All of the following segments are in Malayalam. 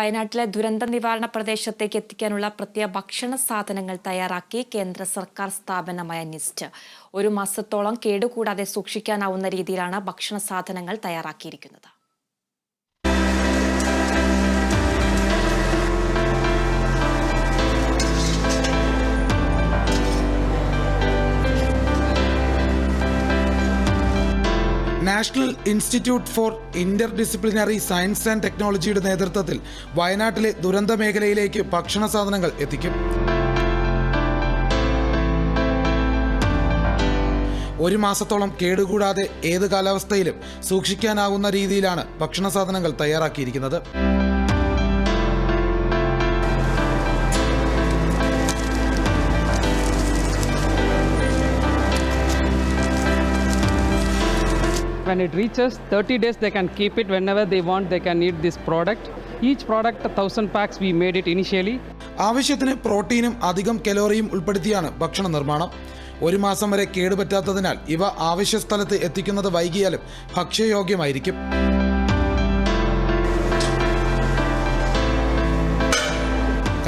വയനാട്ടിലെ ദുരന്ത നിവാരണ പ്രദേശത്തേക്ക് എത്തിക്കാനുള്ള പ്രത്യേക ഭക്ഷണ സാധനങ്ങൾ തയ്യാറാക്കി കേന്ദ്ര സർക്കാർ സ്ഥാപനമായ നിസ്റ്റ് ഒരു മാസത്തോളം കേടുകൂടാതെ സൂക്ഷിക്കാനാവുന്ന രീതിയിലാണ് ഭക്ഷണ സാധനങ്ങൾ തയ്യാറാക്കിയിരിക്കുന്നത്. National institute for interdisciplinary science and ടെക്നോളജിയുടെ നേതൃത്വത്തിൽ വയനാട്ടിലെ ദുരന്ത മേഖലയിലേക്ക് ഭക്ഷണ സാധനങ്ങൾ എത്തിക്കും. ഒരു മാസത്തോളം കേടുകൂടാതെ ഏത് കാലാവസ്ഥയിലും സൂക്ഷിക്കാനാവുന്ന രീതിയിലാണ് ഭക്ഷണ സാധനങ്ങൾ തയ്യാറാക്കിയിരിക്കുന്നത്. When it reaches 30 days they can keep it whenever they want they can eat this product. Each product 1000 packs we made it initially. ആവശ്യത്തിന് പ്രോട്ടീനും അധികം കലോറിയും ഉൾപ്പെടുത്തിയാണ് ഭക്ഷണ നിർമ്മാണം. ഒരു മാസം വരെ കേടുപറ്റാത്തതിനാൽ ഇവ ആവശ്യ സ്ഥലത്ത് എത്തിക്കുന്നത് വൈകിയാലും ഭക്ഷ്യയോഗ്യമായിരിക്കും.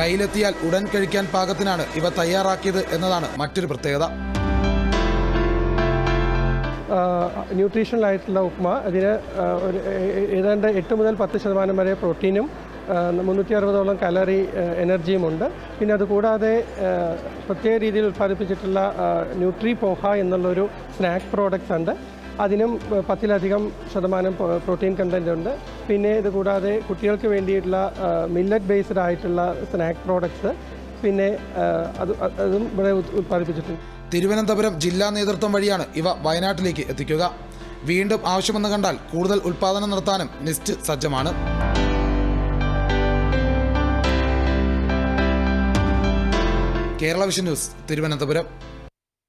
കയ്യിലെത്തിയാൽ ഉടൻ കഴിക്കാൻ പാകത്തിനാണ് ഇവ തയ്യാറാക്കിയത് എന്നതാണ് മറ്റൊരു പ്രത്യേകത. ന്യൂട്രീഷണൽ ആയിട്ടുള്ള ഉപ്മ. അതിന് ഒരു ഏതാണ്ട് എട്ട് മുതൽ പത്ത് ശതമാനം വരെ പ്രോട്ടീനും മുന്നൂറ്റി അറുപതോളം കലറി എനർജിയുമുണ്ട്. പിന്നെ അതുകൂടാതെ പ്രത്യേക രീതിയിൽ ഉത്പാദിപ്പിച്ചിട്ടുള്ള ന്യൂട്രി പോഹ എന്നുള്ളൊരു സ്നാക്ക് പ്രോഡക്റ്റ്സ് ഉണ്ട്. അതിനും പത്തിലധികം ശതമാനം പ്രോട്ടീൻ കണ്ടന്റ് ഉണ്ട്. പിന്നെ ഇതുകൂടാതെ കുട്ടികൾക്ക് വേണ്ടിയിട്ടുള്ള മില്ലറ്റ് ബേസ്ഡ് ആയിട്ടുള്ള സ്നാക്ക് പ്രോഡക്ട്സ് പിന്നെ അത് അതും ഇവിടെ ഉത്- ഉത്പാദിപ്പിച്ചിട്ടുണ്ട്. തിരുവനന്തപുരം ജില്ലാ നേതൃത്വം വഴിയാണ് ഇവ വയനാട്ടിലേക്ക് എത്തിക്കുക. വീണ്ടും ആവശ്യമെന്ന് കണ്ടാൽ കൂടുതൽ ഉൽപ്പാദനം നടത്താനും നിസ്റ്റ് സജ്ജമാണ്. Kerala vision news Thiruvananthapuram.